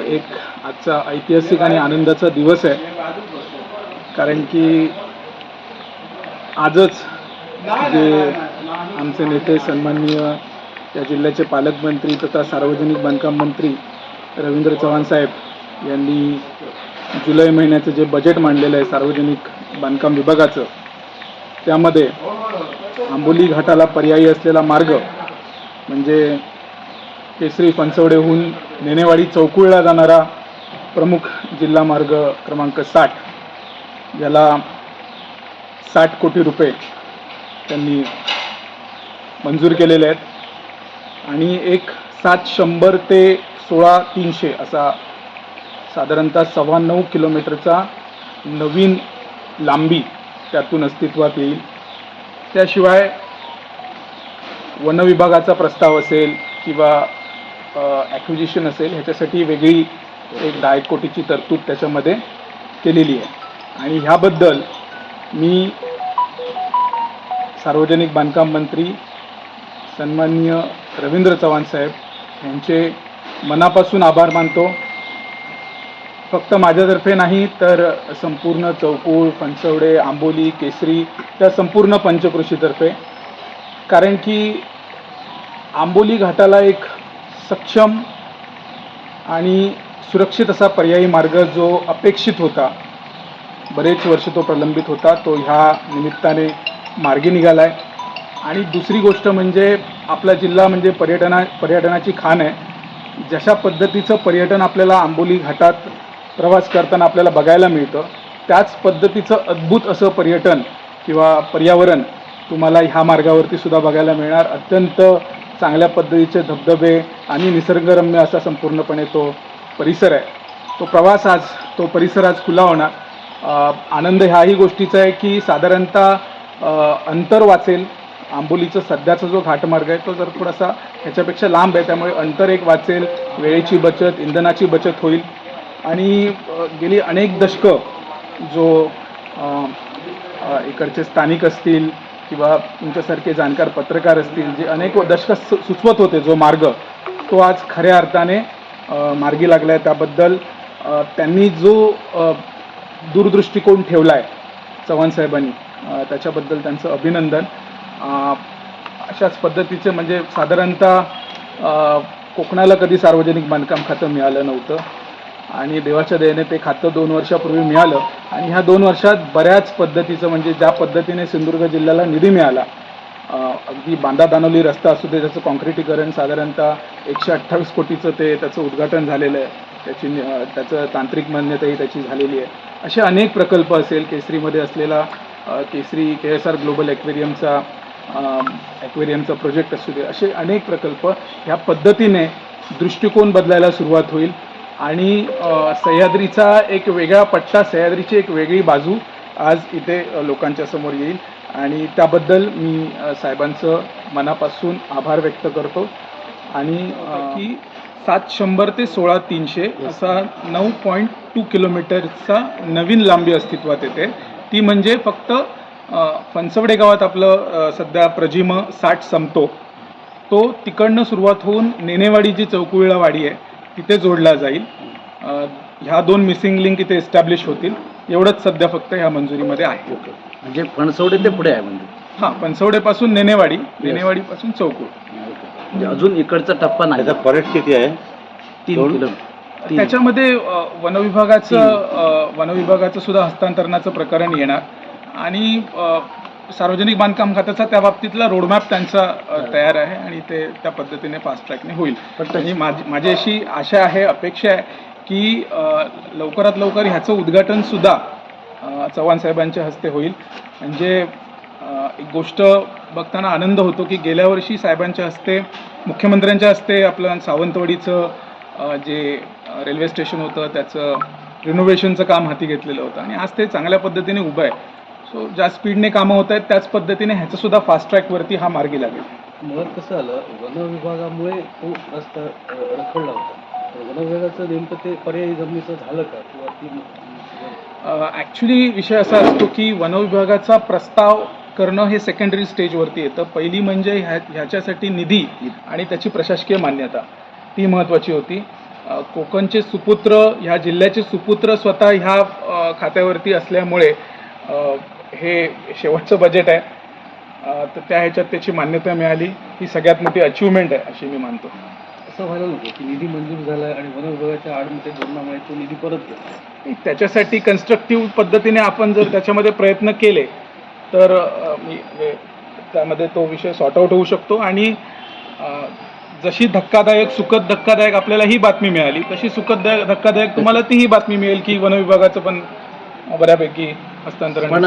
एक आजचा ऐतिहासिक आणि आनंदाचा दिवस आहे. कारण की आजच जे आमचे नेते सन्माननीय या जिल्ह्याचे पालकमंत्री तथा सार्वजनिक बांधकाम मंत्री रवींद्र चव्हाण साहेब यांनी जुलै महिन्याचं जे बजेट मांडलेलं आहे सार्वजनिक बांधकाम विभागाचं त्यामध्ये आंबोली घाटाला पर्यायी असलेला मार्ग म्हणजे केसरी फणसवडेहून नेनेवाडी चौकुळला जाणारा प्रमुख जिल्हा मार्ग क्रमांक साठ. याला साठ कोटी रुपये त्यांनी मंजूर केलेले आहेत. आणि एक सात शंभर ते सोळा तीनशे असा साधारणतः सव्वा नऊ किलोमीटरचा नवीन लांबी त्यातून अस्तित्वात येईल. त्याशिवाय वनविभागाचा प्रस्ताव असेल किंवा ॲक्विजिशन असेल ह्याच्यासाठी वेगळी एक दहा एक कोटीची तरतूद त्याच्यामध्ये केलेली आहे. आणि ह्याबद्दल मी सार्वजनिक बांधकाम मंत्री सन्माननीय रवींद्र चव्हाण साहेब यांचे मनापासून आभार मानतो. फक्त माझ्यातर्फे नाही तर संपूर्ण चौकूळ फणसवडे आंबोली केसरी त्या संपूर्ण पंचकृषीतर्फे. कारण की आंबोली घाटाला एक सक्षम आणि सुरक्षित असा पर्यायी मार्ग जो अपेक्षित होता बरेच वर्ष तो प्रलंबित होता तो ह्या निमित्ताने मार्गी निघाला आहे आणि दुसरी गोष्ट म्हणजे आपला जिल्हा म्हणजे पर्यटना पर्यटनाची खाण आहे. जशा पद्धतीचं पर्यटन आपल्याला आंबोली घाटात प्रवास करताना आपल्याला बघायला मिळतं त्याच पद्धतीचं अद्भुत असं पर्यटन किंवा पर्यावरण तुम्हाला ह्या मार्गावरती सुद्धा बघायला मिळणार. अत्यंत चांगल्या पद्धतीचे धबधबे आणि निसर्गरम्य असा संपूर्णपणे तो परिसर आहे. तो प्रवास आज तो परिसर आज खुला होणार. आनंद ह्याही गोष्टीचा आहे की साधारणतः अंतर वाचेल. आंबोलीचा सध्याचा जो घाटमार्ग आहे तो जर थोडासा ह्याच्यापेक्षा लांब आहे त्यामुळे अंतर एक वाचेल वेळेची बचत इंधनाची बचत होईल. आणि गेली अनेक दशकं जो इकडचे स्थानिक असतील किंवा तुमच्यासारखे जाणकार पत्रकार असतील जे अनेक दशक सु सुचवत होते जो मार्ग तो आज खऱ्या अर्थाने मार्गी लागला आहे त्याबद्दल त्यांनी जो दूरदृष्टिकोन ठेवला आहे चव्हाण साहेबांनी त्याच्याबद्दल त्यांचं अभिनंदन. अशाच पद्धतीचे म्हणजे साधारणतः कोकणाला कधी सार्वजनिक बांधकाम खातं मिळालं नव्हतं. आणि देवाच्या दयेने ते खातं दोन वर्षापूर्वी मिळालं. आणि ह्या दोन वर्षात बऱ्याच पद्धतीचं म्हणजे ज्या पद्धतीने सिंधुदुर्ग जिल्ह्याला निधी मिळाला अगदी बांदा दानोली रस्ता असू दे त्याचं कॉन्क्रिटीकरण साधारणतः एकशे अठ्ठावीस कोटीचं ते त्याचं उद्घाटन झालेलं आहे. त्याची त्याचं तांत्रिक मान्यताही त्याची झालेली आहे. असे अनेक प्रकल्प असेल केसरीमध्ये असलेला Kesari K S R global ॲक्वेरियमचा ॲक्वेरियमचा प्रोजेक्ट असू दे असे अनेक प्रकल्प ह्या पद्धतीने दृष्टिकोन बदलायला सुरुवात होईल. आणि सह्याद्रीचा एक वेगळा पट्टा सह्याद्रीची एक वेगळी बाजू आज इथे लोकांच्या समोर येईल. आणि त्याबद्दल मी साहेबांचं मनापासून आभार व्यक्त करतो. आणि की सात शंभर ते सोळा तीनशे असा नऊ पॉईंट टू किलोमीटरचा नवीन लांबी अस्तित्वात येते. ती म्हणजे फक्त फणसवडे गावात आपलं सध्या प्रजिम साठ संपतो. तो तिकडनं सुरुवात होऊन नेनेवाडी जी चौकुळा वाडी आहे. तिथे जोडला जाईल. ह्या दोन मिसिंग लिंक इथे एस्टॅब्लिश होतील. एवढंच सध्या फक्त ह्या मंजुरीमध्ये आहे. म्हणजे फणसवडे ते पुढे आहे म्हणजे हां पणसवडेपासून नेनेवाडी नेनेवाडीपासून म्हणजे अजून इकडचा टप्पा नाही. त्याचा परेट किती आहे? तीन? किलोमीटर. त्याच्यामध्ये वनविभागाचं वनविभागाचं सुद्धा हस्तांतरणाचं प्रकरण येणार. आणि सार्वजनिक बांधकाम खात्याचा त्या बाबतीतला रोडमॅप त्यांचा तयार आहे आणि ते त्या पद्धतीने फास्ट ट्रॅकने होईल. पण आणि माझी माझी अशी आशा आहे अपेक्षा आहे की लवकरात लवकर ह्याचं उद्घाटन सुद्धा अ, चव्हाण साहेबांच्या हस्ते होईल. म्हणजे एक गोष्ट बघताना आनंद होतो की गेल्या वर्षी साहेबांच्या हस्ते मुख्यमंत्र्यांच्या हस्ते आपलं सावंतवाडीचं जे रेल्वे स्टेशन होतं त्याचं रिनोव्हेशनचं काम हाती घेतलेलं होतं. आणि आज ते चांगल्या पद्धतीने उभं आहे. सो ज्या स्पीडने कामं होत आहेत त्याच पद्धतीने ह्याचं सुद्धा फास्ट ट्रॅकवरती हा मार्गी लागेल. मुळात कसं झालं वन विभागामुळे तो रस्ता रखडला होता. तर वन विभागाचं नेमकं ते पर्यायी जमिनीचं झालं का? किंवा ती ॲक्च्युली विषय असा असतो की वनविभागाचा प्रस्ताव करणं हे सेकंडरी स्टेजवरती येतं. पहिली म्हणजे ह्या ह्याच्यासाठी निधी आणि त्याची प्रशासकीय मान्यता. ती महत्त्वाची होती. कोकणचे सुपुत्र ह्या जिल्ह्याचे सुपुत्र स्वतः ह्या खात्यावरती असल्यामुळे हे शेवटचं बजेट आहे. तर त्या ह्याच्यात त्याची मान्यता मिळाली. ही सगळ्यात मोठी अचिव्हमेंट आहे अशी मी मानतो. असं व्हायला नको की निधी मंजूर झालाय आणि वन विभागाच्या आडमध्ये धोरणामुळे तो निधी परत त्याच्यासाठी कन्स्ट्रक्टिव्ह पद्धतीने आपण जर त्याच्यामध्ये प्रयत्न केले तर त्यामध्ये तो विषय सॉर्ट आऊट होऊ शकतो. आणि जशी धक्कादायक सुखद धक्कादायक आपल्याला ही बातमी मिळाली तशी सुखद धक्कादायक तुम्हाला तीही बातमी मिळेल की वन विभागाचं पण बऱ्यापैकी हस्तांतरण पण